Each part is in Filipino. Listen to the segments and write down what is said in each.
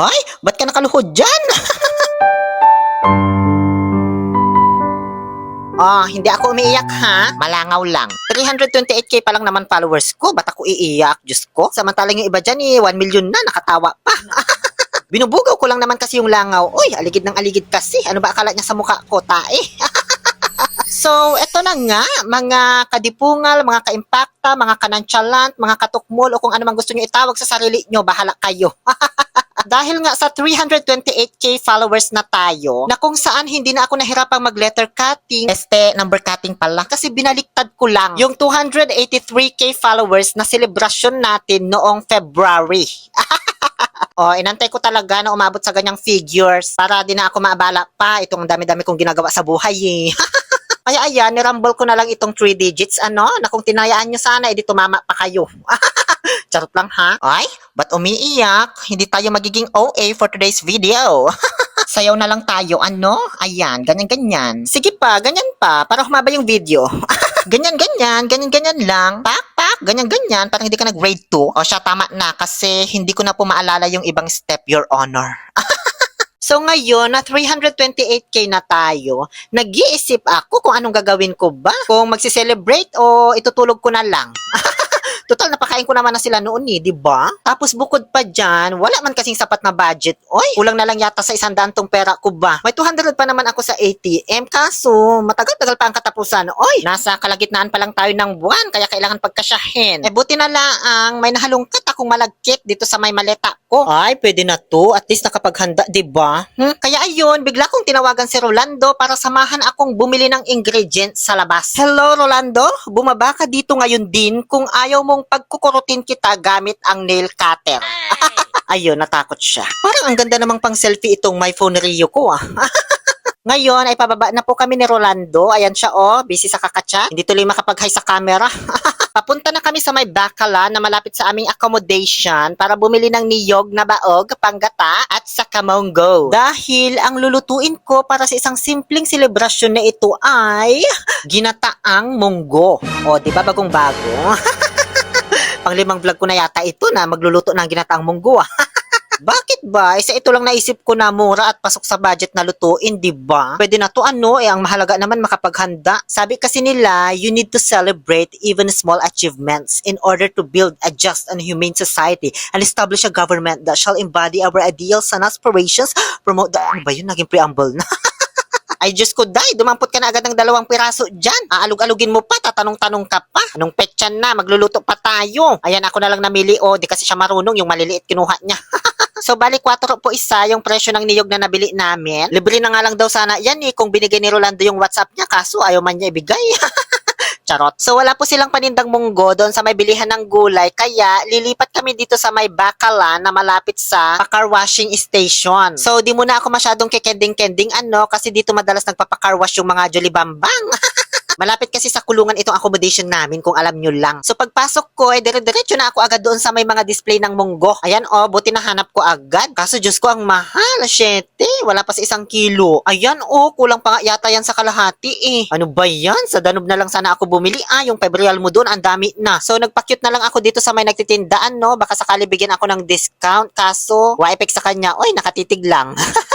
Ay, ba't ka nakaluhod dyan? Ah, hindi ako umiiyak ha. Malangaw lang. 328k pa lang naman followers ko. Ba't ako iiyak? Diyos ko. Samantalang yung iba dyan eh, 1 million na. Nakatawa pa. Binubugaw ko lang naman kasi yung langaw. Uy, aligid ng aligid kasi. Ano ba akala niya sa mukha ko, tae? So, eto na nga, mga kadipungal, mga kaimpakta, mga kanantsalant, mga katukmol, o kung ano man gusto nyo itawag sa sarili nyo, bahala kayo. Dahil nga sa 328k followers na tayo, na kung saan hindi na ako nahirapang mag-letter cutting, este, number cutting pala, kasi binaliktad ko lang yung 283k followers na celebration natin noong February. Oh, inantay ko talaga na umabot sa ganyang figures para di na ako maabala pa itong dami-dami kong ginagawa sa buhay eh. Kaya ayan, nirumble ko na lang itong 3 digits, ano, na kung tinayaan nyo sana, edi tumama pa kayo. Charot lang ha? Ay, ba't umiiyak? Hindi tayo magiging OA for today's video. Sayaw na lang tayo, ano? Ayan, ganyan-ganyan. Sige pa, ganyan pa, para humaba yung video. ganyan-ganyan, ganyan-ganyan lang. Pak, pak, ganyan-ganyan, parang hindi ka nag-grade 2. O siya, tama na, kasi hindi ko na po maalala yung ibang step, Your Honor. So ngayon, na 328k na tayo, nag-iisip ako kung anong gagawin ko ba? Kung magsi-celebrate o itutulog ko na lang. Total, napakain ko naman na sila noon eh, di ba? Tapos bukod pa dyan, wala man kasing sapat na budget. Oy, kulang na lang yata sa isang daan pera ko ba? May 200 pa naman ako sa ATM, kaso matagal-tagal pa ang katapusan. Oy, nasa kalagitnaan pa lang tayo ng buwan, kaya kailangan pagkasyahin. Eh buti na lang, may nahalungkat akong malagkit dito sa may maleta ko. Ay, pwede na to. At least nakapaghanda, ba? Hmm? Kaya ayun, bigla kong tinawagan si Rolando para samahan akong bumili ng ingredients sa labas. Hello, Rolando? Bumaba ka dito ngayon din kung ayaw mong pagkukurutin kita gamit ang nail cutter. Ayun, natakot siya. Parang ang ganda namang pang selfie itong my phone Rio ko ah. Ngayon ay pababa na po kami ni Rolando. Ayan siya oh, busy sa kakachat. Hindi tuloy makapag-hi sa camera. Papunta na kami sa may Bacala na malapit sa aming accommodation para bumili ng niyog na baog, panggata at sa kamongo. Dahil ang lulutuin ko para sa isang simpleng selebrasyon na ito ay ginataang munggo. O, di ba bagong bago? Panglimang vlog ko na yata ito na magluluto ng ginataang munggo ah. Bakit ba? Isa ito lang naisip ko na mura at pasok sa budget na lutuin, di ba? Pwede na to ano, eh ang mahalaga naman makapaghanda. Sabi kasi nila, you need to celebrate even small achievements in order to build a just and humane society and establish a government that shall embody our ideals and aspirations, promote the... Ano ba yun? Naging preamble na. Ay, Diyos ko, day, dumampot ka na agad ng dalawang piraso dyan. Aalug-alugin mo pa, tatanong-tanong ka pa. Anong petsan na, magluluto pa tayo. Ayan, ako na lang namili, oh, di kasi siya marunong, yung maliliit kinuha niya. so, bali 4 po isa yung presyo ng niyog na nabili namin. Libre na nga lang daw sana yan eh, kung binigay ni Rolando yung WhatsApp niya, kaso ayaw man niya ibigay. Charot. So wala po silang panindang munggo doon sa may bilihan ng gulay kaya lilipat kami dito sa may Bacala na malapit sa car washing station. So di muna ako masyadong kikending-kending ano kasi dito madalas nagpapacar wash yung mga jolibambang. Malapit kasi sa kulungan itong accommodation namin kung alam nyo lang. So pagpasok ko, eh dire-diretso na ako agad doon sa may mga display ng munggo. Ayan oh, buti na hanap ko agad. Kaso Diyos ko, ang mahal. Syete, wala pa sa isang kilo. Ayan oh, kulang pa nga yata yan sa kalahati eh. Ano ba yan? Sa Danube na lang sana ako bumili. Ah, yung Febrial mo doon, ang dami na. So nagpa-cute na lang ako dito sa may nagtitindaan no. Baka sakali bigyan ako ng discount. Kaso, wa-effect sa kanya. Oy, nakatitig lang.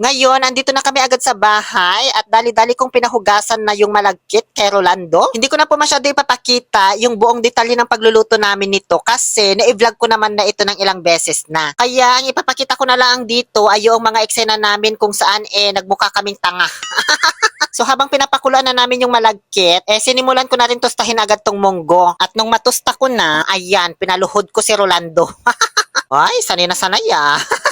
Ngayon, andito na kami agad sa bahay at dali-dali kong pinahugasan na yung malagkit kay Rolando. Hindi ko na po masyado ipapakita yung buong detalye ng pagluluto namin nito kasi na-vlog ko naman na ito ng ilang beses na. Kaya ang ipapakita ko na lang dito ay yung mga eksena namin kung saan eh nagmukha kaming tanga. So habang pinapakuluan na namin yung malagkit, eh sinimulan ko na rin tostahin agad tong munggo. At nung matusta ko na, ayan, pinaluhod ko si Rolando. Ay, sanay na sanay ah.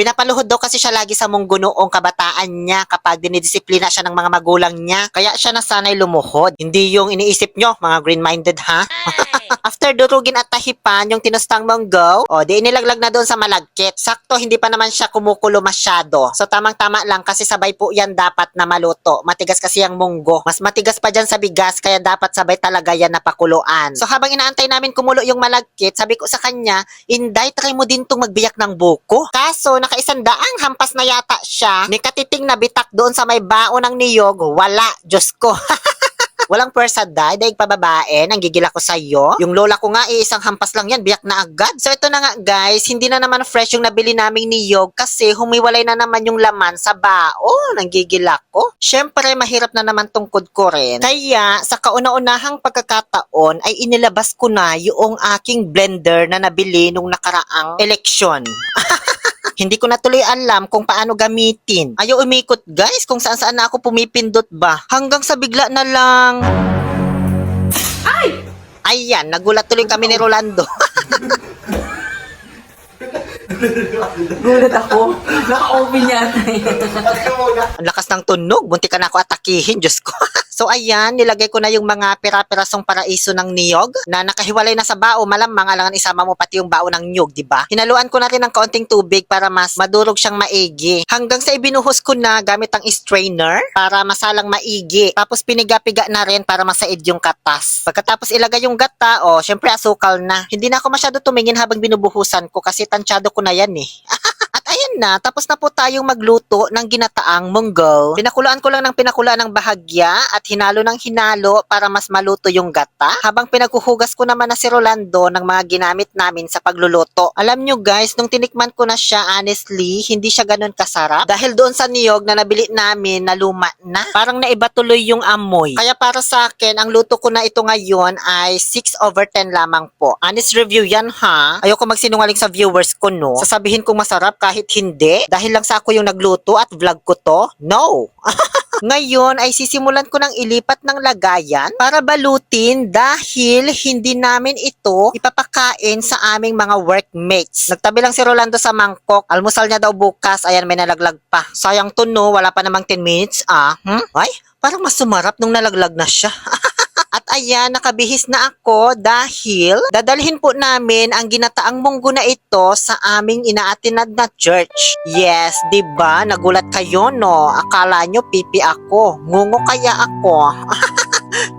Pinapaluhod daw kasi siya lagi sa munggo noong kabataan niya kapag dinidisiplina siya ng mga magulang niya. Kaya siya nasanay lumuhod. Hindi yung iniisip nyo, mga green-minded ha? After durugin at tahipan yung tinustang munggo, o di inilaglag na doon sa malagkit. Sakto, hindi pa naman siya kumukulo masyado. So tamang-tama lang kasi sabay po yan dapat na maluto. Matigas kasi yung munggo. Mas matigas pa dyan sa bigas kaya dapat sabay talaga yan napakuluan. So habang inaantay namin kumulo yung malagkit, sabi ko sa kanya, Inday, try mo din tong magbiyak ng buko. Kaso, nakaisandaang hampas na yata siya. Ni katiting na bitak doon sa may baon ng niyog, wala, Diyos ko. Walang pwersa day, daig pababae, nang gigil ako sa'yo. Yung lola ko nga, eh, isang hampas lang yan, biyak na agad. So ito na nga guys, hindi na naman fresh yung nabili naming ni Yog kasi humiwalay na naman yung laman sa bao. Nanggigil ako. Syempre, mahirap na naman tungkod ko rin. Kaya, sa kauna-unahang pagkakataon, ay inilabas ko na yung aking blender na nabili nung nakaraang eleksyon. Hindi ko na tuloy alam kung paano gamitin. Ayaw umikot guys kung saan saan ako pumipindot ba. Hanggang sa bigla na lang... Ay! Ayan, nagulat tuloy kami ni Rolando. Gulat ako. Yata yun. Ang lakas ng tunog, bunti ka na ako atakihin, Diyos ko. so ayan, nilagay ko na yung mga pira-pirasong paraiso ng niyog na nakahiwalay na sa bao. Malamang alangan isama mo pati yung bao ng niyog, di ba? Hinaluan ko na rin ng kaunting tubig para mas madurog siyang maigi. Hanggang sa ibinuhos ko na gamit ang strainer para masalang maigi. Tapos piniga-piga na rin para masaid yung katas. Pagkatapos ilagay yung gata, oh, syempre asukal na. Hindi na ako masyado tumingin habang binubuhusan ko kasi tansyado ko na yan eh. Na, tapos na po tayong magluto ng ginataang munggo. Pinakulaan ko lang ng pinakulaan ng bahagya at hinalo ng hinalo para mas maluto yung gata. Habang pinaghuhugas ko naman na si Rolando ng mga ginamit namin sa pagluluto. Alam nyo guys, nung tinikman ko na siya, honestly, hindi siya ganun kasarap. Dahil doon sa niyog na nabili namin na luma na. Parang naiba tuloy yung amoy. Kaya para sa akin, ang luto ko na ito ngayon ay 6 over 10 lamang po. Honest review yan ha. Ayoko magsinungaling sa viewers ko no. Sasabihin kong masarap kahit hindi. Dahil lang sa ako yung nagluto at vlog ko to. No. Ngayon ay sisimulan ko ng ilipat ng lagayan para balutin dahil hindi namin ito ipapakain sa aming mga workmates. Nagtabi lang si Rolando sa mangkok. Almusal niya daw bukas. Ayan, may nalaglag pa. Sayang to no, wala pa namang 10 minutes. Ah, hmm? Ay, parang mas sumarap nung nalaglag na siya. At ayan, nakabihis na ako dahil dadalhin po namin ang ginataang munggo na ito sa aming inaatinad na church. Yes, ba? Nagulat kayo no. Akala nyo pipi ako. Ngungo kaya ako.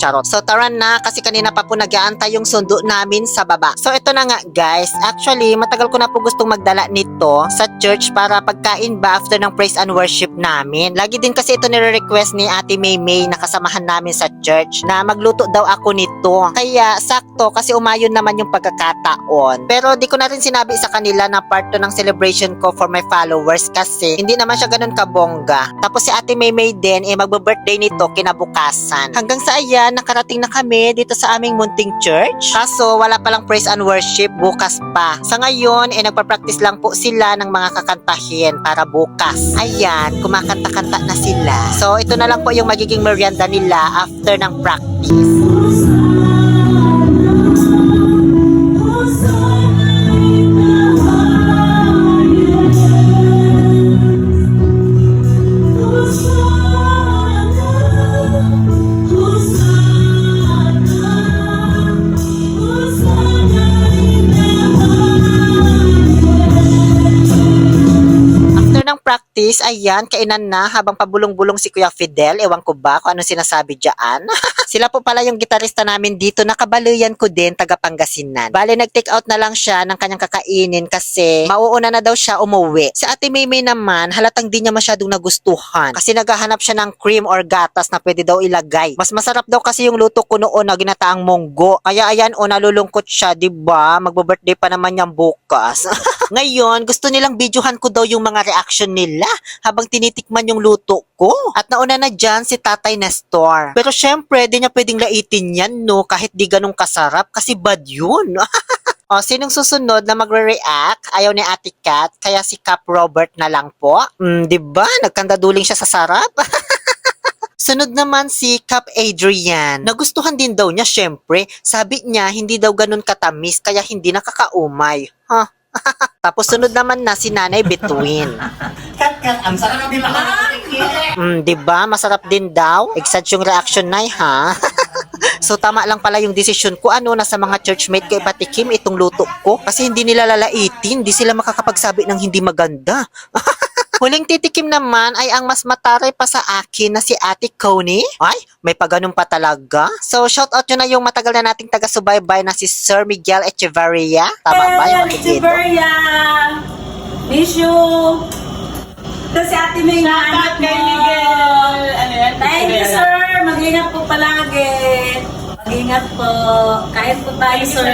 Charot. So tara na kasi kanina pa po nag-aantay yung sundo namin sa baba. So ito na nga guys. Actually, matagal ko na po gustong magdala nito sa church para pagkain ba after ng praise and worship namin. Lagi din kasi ito nire-request ni Ate May May na kasamahan namin sa church na magluto daw ako nito. Kaya sakto kasi umayon naman yung pagkakataon. Pero di ko na rin sinabi sa kanila na part to ng celebration ko for my followers kasi hindi naman siya ganun kabongga. Tapos si Ate May May din eh magbe-birthday nito kinabukasan. Hanggang sa ayan, nakarating na kami dito sa aming munting church. Kaso wala palang praise and worship bukas pa. Sa ngayon, eh nagpa-practice lang po sila ng mga kakantahin para bukas. Ayan, kumakanta-kanta na sila. So ito na lang po yung magiging merienda nila after ng practice. After practice, ayan, kainan na habang pabulong-bulong si Kuya Fidel. Ewan ko ba kung anong sinasabi dyan. Sila po pala yung gitarista namin dito. Nakabaluyan ko din, taga Pangasinan. Bale, nag-take out na lang siya ng kanyang kakainin kasi mauuna na daw siya umuwi. Si Ate Maymay naman, halatang di niya masyadong nagustuhan kasi naghahanap siya ng cream or gatas na pwede daw ilagay. Mas masarap daw kasi yung luto ko noon na ginataang munggo. Kaya ayan, o nalulungkot siya, 'di ba? Magbo-birthday pa naman niyang bukas. Ngayon, gusto nilang videohan ko daw yung mga reaction nila habang tinitikman yung luto ko. At nauna na dyan si Tatay Nestor. Pero syempre, di niya pwedeng laitin yan, no? Kahit di ganun kasarap kasi bad yun. O, sinong susunod na magre-react? Ayaw ni Ate Kat, kaya si Cap Robert na lang po. Mm, 'di ba? Nagkandaduling siya sa sarap. Sunod naman si Cap Adrian. Nagustuhan din daw niya syempre. Sabi niya hindi daw ganun katamis kaya hindi nakakaumay. Ha? Tapos sunod naman na si Nanay Between. Ang sarap din ako. Mm, 'di ba? Masarap din daw. Exact yung reaction na ha. so tama lang pala yung desisyon ko ano na sa mga churchmate kay patikim itong luto ko kasi hindi nila lalaitin, hindi sila makakapagsabi ng hindi maganda. Huling titikim naman ay ang mas mataray pa sa akin na si Ate Coney. Ay, may paganon pa talaga. So, shout out nyo na yung matagal na nating taga-subaybay na si Sir Miguel Echeverria. Tama ba yung? Echeverria! Miss you! Ito si Ate May na anak mo. Miguel. Ano yan? Thank you, sir. Mag-ingat po palagi. Mag-ingat po. Kain po tayo, sir.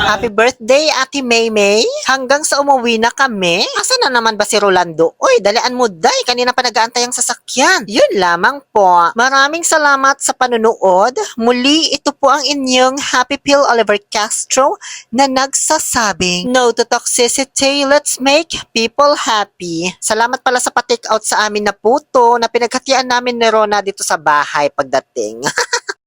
Happy birthday, Ate Maymay. Hanggang sa umuwi na kami. Asa na naman ba si Rolando? Uy, dalian mo, day. Kanina pa nag-aantay ang sasakyan. Yun lamang po. Maraming salamat sa panunood. Muli, ito po ang inyong Happy Pill Oliver Castro na nagsasabing, No to toxicity, let's make people happy. Salamat pala sa pa-take out sa amin na puto na pinaghatian namin ni Rona dito sa bahay pagdating.